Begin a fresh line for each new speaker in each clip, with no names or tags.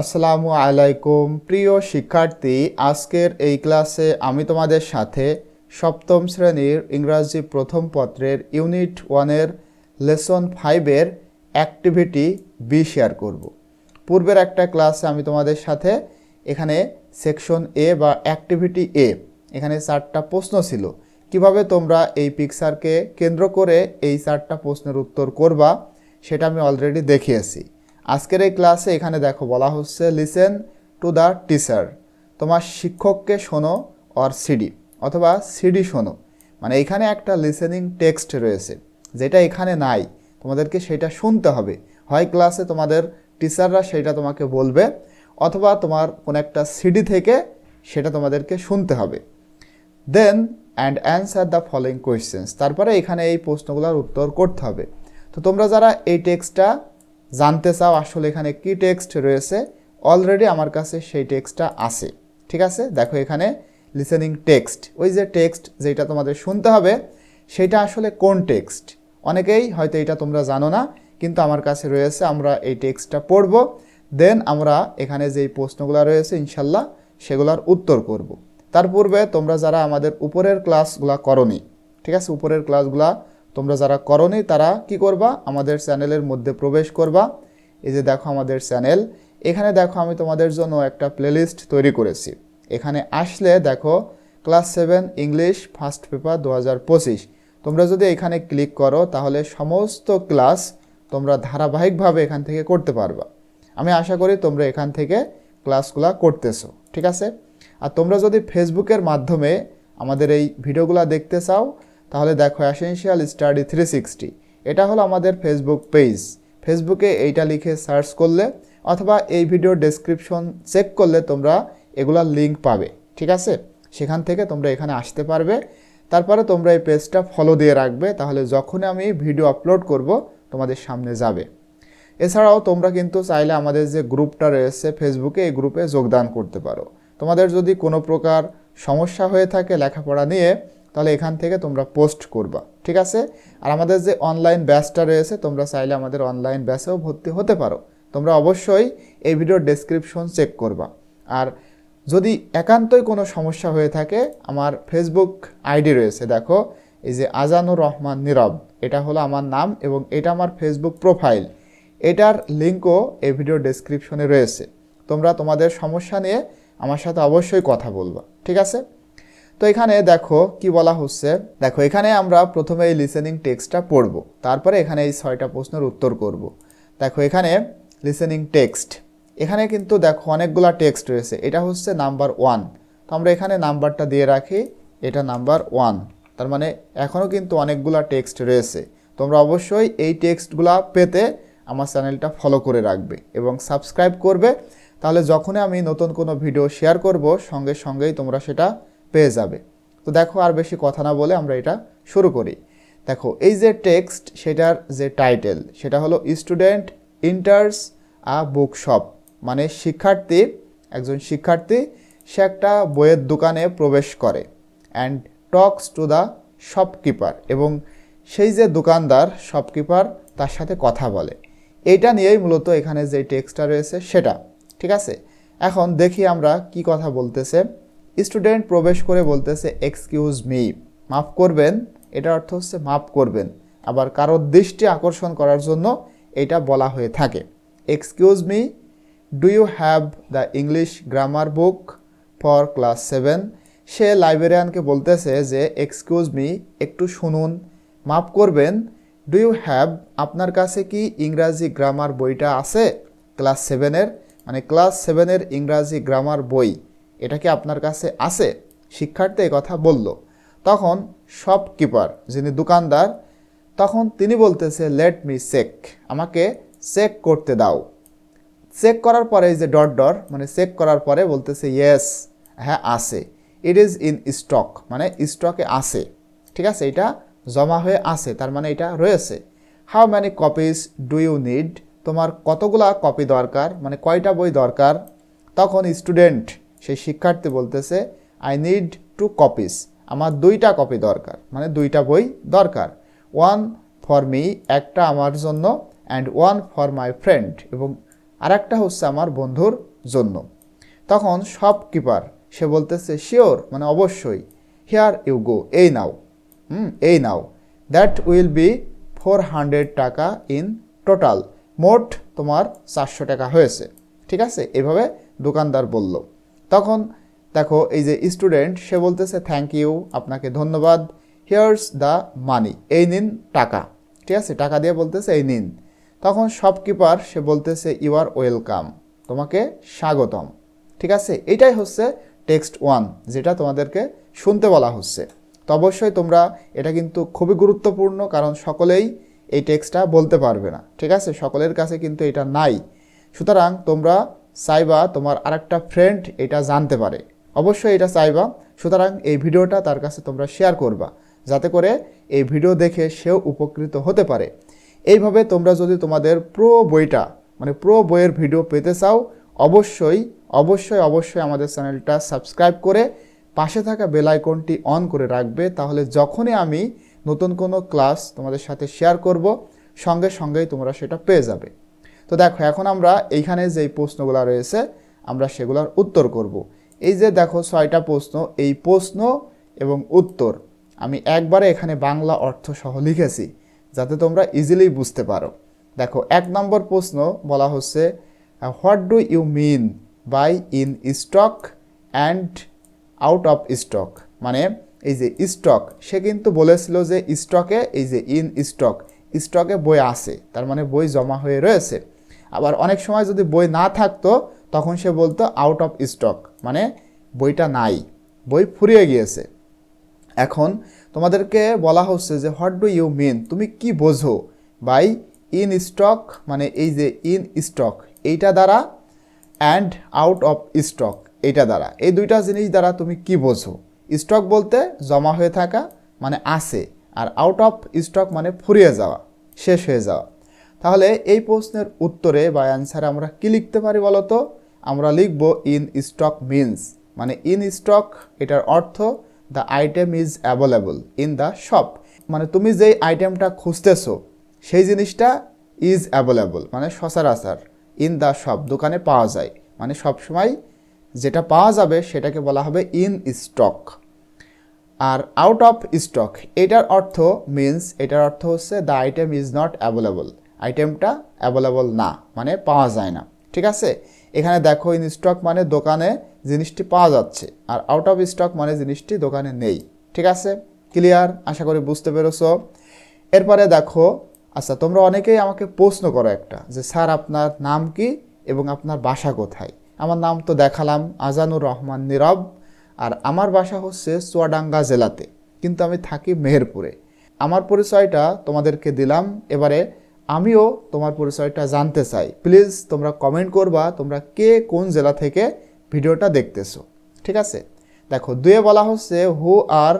আসসালামু আলাইকুম। প্রিয় শিক্ষার্থী, আজকের এই ক্লাসে আমি তোমাদের সাথে সপ্তম শ্রেণির ইংরাজি প্রথম পত্রের ইউনিট ওয়ানের লেসন ফাইভের অ্যাক্টিভিটি বি শেয়ার করব। পূর্বের একটা ক্লাসে আমি তোমাদের সাথে এখানে সেকশন এ বা অ্যাক্টিভিটি এ, এখানে চারটা প্রশ্ন ছিল। কীভাবে তোমরা এই পিকচারকে কেন্দ্র করে এই চারটা প্রশ্নের উত্তর করবা, সেটা আমি অলরেডি দেখিয়েছি। আজকের এই ক্লাসে এখানে দেখো, বলা হচ্ছে লিসেন টু দ্য টিচার তোমার শিক্ষককে শোনো অর সিডি অথবা সিডি শোনো। মানে এখানে একটা লিসেনিং টেক্সট রয়েছে, যেটা এখানে নাই। তোমাদেরকে সেটা শুনতে হবে। হয় ক্লাসে তোমাদের টিচাররা সেটা তোমাকে বলবে, অথবা তোমার কোনো একটা সিডি থেকে সেটা তোমাদেরকে শুনতে হবে। Then and answer the following questions তারপরে এখানে এই প্রশ্নগুলোর উত্তর করতে হবে। তো তোমরা যারা এই টেক্সটটা জানতে চাও আসলে এখানে কি টেক্সট রয়েছে অলরেডি আমার কাছে সেই টেক্সটটা আছে। ঠিক আছে? দেখো এখানে লিসেনিং টেক্সট ওই যে টেক্সট যেটা তোমাদের শুনতে হবে, সেটা আসলে কোন টেক্সট অনেকেই হয়তো এটা তোমরা জানো না, কিন্তু আমার কাছে রয়েছে, আমরা এই টেক্সটটা পড়ব দেন আমরা এখানে যেই প্রশ্নগুলো রয়েছে, ইনশাল্লাহ সেগুলোর উত্তর করব। তার পূর্বে তোমরা যারা আমাদের উপরের ক্লাসগুলা করনি, ঠিক আছে? উপরের ক্লাসগুলা তোমরা যারা করনি, তারা কি করবা? আমাদের চ্যানেলের মধ্যে প্রবেশ করবা। এই যে দেখো আমাদের চ্যানেল। এখানে দেখো আমি তোমাদের জন্য একটা প্লেলিস্ট তৈরি করেছি। এখানে আসলে দেখো class seven English first paper দু হাজার পঁচিশ। তোমরা যদি এখানে ক্লিক করো, তাহলে সমস্ত ক্লাস তোমরা ধারাবাহিকভাবে এখান থেকে করতে পারবা। আমি আশা করি তোমরা এখান থেকে ক্লাসগুলো করতেছো, ঠিক আছে? আর তোমরা যদি ফেসবুকের মাধ্যমে আমাদের এই ভিডিওগুলো দেখতে চাও তাহলে দেখো অ্যাসেনশিয়াল স্টাডি থ্রি সিক্সটি এটা হলো আমাদের ফেসবুক পেজ ফেসবুকে এইটা লিখে সার্চ করলে অথবা এই ভিডিও ডেসক্রিপশন চেক করলে তোমরা এগুলার লিঙ্ক পাবে, ঠিক আছে? সেখান থেকে তোমরা এখানে আসতে পারবে। তারপরে তোমরা এই পেজটা ফলো দিয়ে রাখবে, তাহলে যখন আমি ভিডিও আপলোড করব, তোমাদের সামনে যাবে। এছাড়াও তোমরা কিন্তু চাইলে আমাদের যে গ্রুপটা রয়েছে ফেসবুকে এই গ্রুপে যোগদান করতে পারো। তোমাদের যদি কোনো প্রকার সমস্যা হয়ে থাকে লেখাপড়া নিয়ে তাহলে এখান থেকে তোমরা পোস্ট করবা, ঠিক আছে? আর আমাদের যে অনলাইন ব্যাচটা রয়েছে, তোমরা চাইলে আমাদের অনলাইন ব্যাচেও ভর্তি হতে পারো। তোমরা অবশ্যই এই ভিডিওর ডেসক্রিপশন চেক করবা। আর যদি একান্তই কোনো সমস্যা হয়ে থাকে, আমার ফেসবুক আইডি রয়েছে, দেখো, এই যে আজানুর রহমান নীরব, এটা হলো আমার নাম এবং এটা আমার ফেসবুক প্রোফাইল এটার লিঙ্কও এই ভিডিও ডেসক্রিপশনে রয়েছে। তোমরা তোমাদের সমস্যা নিয়ে আমার সাথে অবশ্যই কথা বলবা, ঠিক আছে? তো এখানে দেখো কি বলা হচ্ছে? দেখো, এখানে আমরা প্রথমে এই লিসেনিং টেক্সটটা পড়ব, তারপরে এখানে এই ছয়টা প্রশ্নের উত্তর করব। দেখো, এখানে লিসেনিং টেক্সট এখানে কিন্তু দেখো অনেকগুলা টেক্সট রয়েছে, এটা হচ্ছে নাম্বার ওয়ান তো আমরা এখানে নাম্বারটা দিয়ে রাখি, এটা নাম্বার ওয়ান তার মানে এখনও কিন্তু অনেকগুলা টেক্সট রয়েছে। তোমরা অবশ্যই এই টেক্সটগুলা পেতে আমার চ্যানেলটা ফলো করে রাখবে এবং সাবস্ক্রাইব করবে, তাহলে যখনই আমি নতুন কোনো ভিডিও শেয়ার করব, সঙ্গে সঙ্গেই তোমরা সেটা পেয়ে যাবে। তো দেখো আর বেশি কথা না বলে আমরা এটা শুরু করি। দেখো, এই যে টেক্সট, সেটার যে টাইটেল, সেটা হলো স্টুডেন্ট ইন্টার্স আ বুক শপ মানে শিক্ষার্থী, একজন শিক্ষার্থী, সে একটা বইয়ের দোকানে প্রবেশ করে and talks to the shopkeeper এবং সেই যে দোকানদার শপকিপার তার সাথে কথা বলে। এইটা নিয়েই মূলত এখানে যে টেক্সটটা রয়েছে, সেটা। ঠিক আছে? এখন দেখি আমরা কি কথা বলতেছে। স্টুডেন্ট প্রবেশ করে বলতেছে এক্সকিউজ মি মাফ করবেন। এটার অর্থ হচ্ছে মাফ করবেন। আবার কারোর দৃষ্টি আকর্ষণ করার জন্য এটা বলা হয়ে থাকে। Excuse me do you have the English grammar book for class seven সে লাইব্রেরিয়ানকে বলতেছে যে এক্সকিউজ মি একটু শুনুন। মাফ করবেন ডু ইউ হ্যাভ আপনার কাছে কি ইংরাজি গ্রামার বইটা আছে? ক্লাস সেভেনের মানে ক্লাস সেভেনের ইংরাজি গ্রামার বই। এটা কি আপনার কাছে আছে? শিক্ষার্থী কথা বলল। তখন শপকিপার যিনি দোকানদার, তখন তিনি বলতেছে লেট মি চেক আমাকে চেক করতে দাও। চেক করার পরে যে ডট ডট মানে চেক করার পরে বলতেছে ইয়েস হ্যাঁ আছে। ইট ইজ ইন স্টক মানে স্টকে আছে। ঠিক আছে? এটা জমা হয়ে আছে, তার মানে এটা রয়েছে। How many copies do you need তোমার কতগুলা কপি দরকার? মানে কয়টা বই দরকার? তখন স্টুডেন্ট সেই শিক্ষার্থী বলতেছে আই নিড টু কপিস আমার দুইটা কপি দরকার মানে দুইটা বই দরকার। ওয়ান ফর মি একটা আমার জন্য and one for my friend এবং আর একটা হচ্ছে আমার বন্ধুর জন্য। তখন শপকিপার সে বলতেছে শিওর মানে অবশ্যই। হিয়ার ইউ গো এই নাও। হুম, এই নাও। That will be four hundred taka in total মোট তোমার চারশো টাকা হয়েছে। ঠিক আছে? এভাবে দোকানদার বলল। তখন দেখো, এই যে স্টুডেন্ট সে বলতেছে থ্যাংক ইউ আপনাকে ধন্যবাদ। হিয়ার্স দ্য মানি এই নিন টাকা। ঠিক আছে? টাকা দিয়ে বলতেছে, এই নিন। তখন শপকিপার সে বলতেছে ইউ আর ওয়েলকাম তোমাকে স্বাগতম। ঠিক আছে? এটাই হচ্ছে টেক্সট ওয়ান যেটা তোমাদেরকে শুনতে বলা হচ্ছে। তো অবশ্যই তোমরা এটা কিন্তু খুবই গুরুত্বপূর্ণ, কারণ সকলেই এই টেক্সটটা বলতে পারবে না। ঠিক আছে? সকলের কাছে কিন্তু এটা নাই। সুতরাং তোমরা চাইবা তোমার আরেকটা ফ্রেন্ড এটা জানতে পারে। অবশ্যই এটা চাইবা সুতরাং এই ভিডিওটা তার কাছে তোমরা শেয়ার করবা। যাতে করে এই ভিডিও দেখে সেও উপকৃত হতে পারে। এইভাবে তোমরা যদি তোমাদের প্রো বইটা মানে প্রো বইয়ের ভিডিও পেতে চাও, অবশ্যই অবশ্যই অবশ্যই আমাদের চ্যানেলটা সাবস্ক্রাইব করে পাশে থাকা বেল আইকনটি অন করে রাখবে। তাহলে যখনই আমি নতুন কোনো ক্লাস তোমাদের সাথে শেয়ার করব, সঙ্গে সঙ্গেই তোমরা সেটা পেয়ে যাবে। তো দেখো, এখন আমরা এইখানে যেই প্রশ্নগুলো রয়েছে, আমরা সেগুলোর উত্তর করব। এই যে দেখো, ছয়টা প্রশ্ন, এই প্রশ্ন এবং উত্তর, আমি একবারে এখানে বাংলা অর্থ সহ লিখেছি, যাতে তোমরা ইজিলি বুঝতে পারো। দেখো, এক নম্বর প্রশ্ন বলা হচ্ছে what do you mean by in stock and out of stock মানে এই যে স্টক সে কিন্তু বলেছিল যে স্টকে এই যে ইন স্টক স্টকে বই আছে, তার মানে বই জমা হয়ে রয়েছে। আবার অনেক সময় যদি বই না থাকতো, তখন সে বলতো আউট অফ স্টক মানে বইটা নাই, বই ফুরিয়ে গিয়েছে। এখন তোমাদেরকে বলা হচ্ছে যে হোয়াট ডু ইউ মিন তুমি কি বোঝো? বাই ইন স্টক মানে এই যে ইন স্টক এইটা দ্বারা অ্যান্ড আউট অফ স্টক এইটা দ্বারা। এই দুইটা জিনিস দ্বারা তুমি কি বোঝো? স্টক বলতে জমা হয়ে থাকা মানে আছে আর আউট অফ স্টক মানে ফুরিয়ে যাওয়া, শেষ হয়ে যাওয়া। তাহলে এই প্রশ্নের উত্তরে বা অ্যান্সারে আমরা কি লিখতে পারি বলতো? আমরা লিখব ইন স্টক মিনস মানে ইন স্টক এটার অর্থ the item is available in the shop মানে তুমি যেই আইটেমটা খুঁজতেছো, সেই জিনিসটা ইজ অ্যাভেলেবল মানে সচরাচর ইন দ্য শপ দোকানে পাওয়া যায়। মানে সবসময় যেটা পাওয়া যাবে সেটাকে বলা হবে ইন স্টক আর আউট অফ স্টক এটার অর্থ মিন্স এটার অর্থ হচ্ছে the item is not available আইটেমটা অ্যাভেলেবল না মানে পাওয়া যায় না। ঠিক আছে? এখানে দেখো ইন স্টক মানে দোকানে জিনিসটি পাওয়া যাচ্ছে, আর আউট অফ স্টক মানে জিনিসটি দোকানে নেই। ঠিক আছে? ক্লিয়ার আশা করি বুঝতে পেরেছ? এরপরে দেখো আচ্ছা তোমরা অনেকেই আমাকে প্রশ্ন করো একটা, যে স্যার, আপনার নাম কি এবং আপনার বাসা কোথায়? আমার নাম তো দেখালাম, আজানুর রহমান নীরব, আর আমার বাসা হচ্ছে চুয়াডাঙ্গা জেলাতে, কিন্তু আমি থাকি মেহেরপুরে। আমার পরিচয়টা তোমাদেরকে দিলাম, এবারে আমিও তোমার পরিচয়টা জানতে চাই। প্লিজ তোমরা কমেন্ট করবা, তোমরা কে কোন জেলা থেকে ভিডিওটা দেখতেছো। ঠিক আছে? দেখো, দুয়ে বলা হচ্ছে who are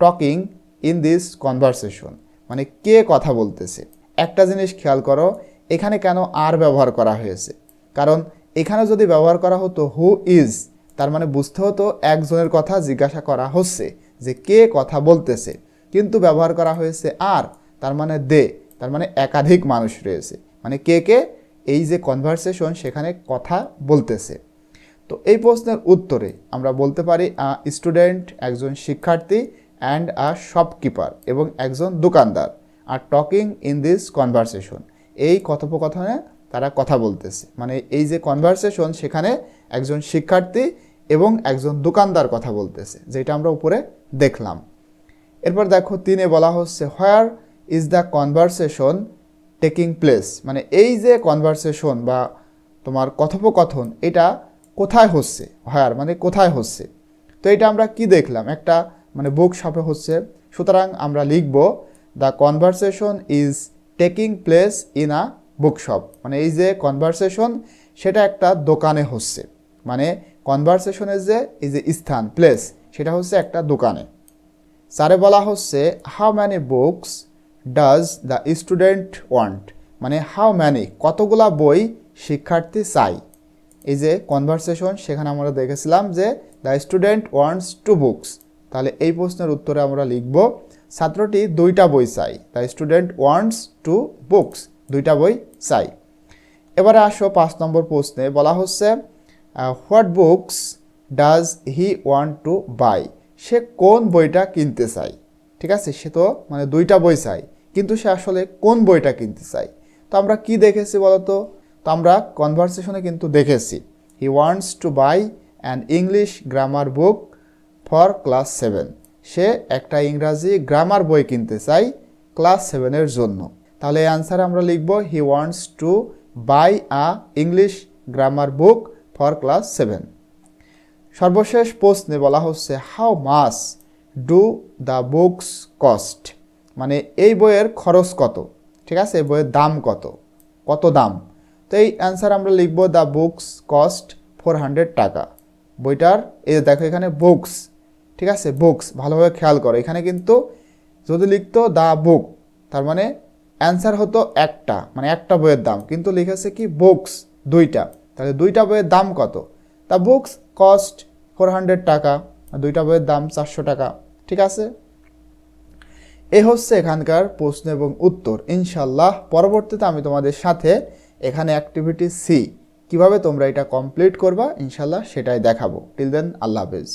talking in this conversation মানে কে কথা বলতেছে। একটা জিনিস খেয়াল করো, এখানে কেন আর ব্যবহার করা হয়েছে? কারণ এখানে যদি ব্যবহার করা হতো হু ইজ তার মানে বুঝতে হতো একজনের কথা জিজ্ঞাসা করা হচ্ছে, যে কে কথা বলতেছে। কিন্তু ব্যবহার করা হয়েছে আর তার মানে দে তার মানে একাধিক মানুষ রয়েছে। মানে কে কে? এই যে কনভারসেশন সেখানে কথা বলতেছে। তো এই প্রশ্নের উত্তরে আমরা বলতে পারি স্টুডেন্ট একজন শিক্ষার্থী অ্যান্ড আ শপকিপার এবং একজন দোকানদার are talking in this conversation এই কথোপকথনে তারা কথা বলতেছে। মানে এই যে কনভারসেশন সেখানে একজন শিক্ষার্থী এবং একজন দোকানদার কথা বলতেছে, যেটা আমরা উপরে দেখলাম। এরপর দেখো, তিনে বলা হচ্ছে where is the conversation taking place মানে এই যে কনভারসেশন বা তোমার কথোপকথন, এটা কোথায় হচ্ছে? হোয়ার মানে কোথায় হচ্ছে? তো এটা আমরা কি দেখলাম? একটা মানে বুক শপে হচ্ছে। সুতরাং আমরা লিখব the conversation is taking place in a book shop মানে এই যে কনভারসেশন সেটা একটা দোকানে হচ্ছে। মানে কনভারসেশনের যে, এই যে স্থান প্লেস সেটা হচ্ছে একটা দোকানে। স্যারে বলা হচ্ছে how many books does the student want মানে হাউ ম্যানি কতগুলা বই শিক্ষার্থী চাই? এই যে কনভারসেশন সেখানে আমরা দেখেছিলাম যে the student wants two books তাহলে এই প্রশ্নের উত্তরে আমরা লিখব, ছাত্রটি দুইটা বই চাই। The student wants two books দুইটা বই চাই। এবারে আসো পাঁচ নম্বর প্রশ্নে, বলা হচ্ছে what books does he want to buy সে কোন বইটা কিনতে চায় ঠিক আছে, সে তো মানে দুইটা বই চাই। কিন্তু সে আসলে কোন বইটা কিনতে চায়? তো আমরা কি দেখেছি বলতো? তো আমরা কনভারসেশনে কিন্তু দেখেছি। He wants to buy an English grammar book for class seven সে একটা ইংরাজি গ্রামার বই কিনতে চাই ক্লাস সেভেনের জন্য। তাহলে এই অ্যান্সারে আমরা লিখব he wants to buy a English grammar book for class seven সর্বশেষ প্রশ্নে বলা হচ্ছে how much do the books cost মানে এই বইয়ের খরচ কত? ঠিক আছে, এই বইয়ের দাম কত? কত দাম? তো এই অ্যান্সার আমরা লিখব the books cost four hundred taka. বইটার, এই দেখো এখানে বুকস ঠিক আছে বুকস ভালোভাবে খেয়াল করো। এখানে কিন্তু যদি লিখতো দ্য বুক তার মানে অ্যান্সার হতো একটা মানে একটা বইয়ের দাম। কিন্তু লিখেছে কি বুকস দুইটা। তাহলে দুইটা বইয়ের দাম কত? The books cost four hundred taka দুইটা বইয়ের দাম চারশো টাকা, ঠিক আছে? এ হচ্ছে এখানকার প্রশ্ন এবং উত্তর। ইনশাল্লাহ পরবর্তীতে আমি তোমাদের সাথে এখানে অ্যাক্টিভিটি সি কীভাবে তোমরা এটা কমপ্লিট করবা ইনশাল্লাহ সেটাই দেখাবো। টিল দেন আল্লাহ হাফেজ।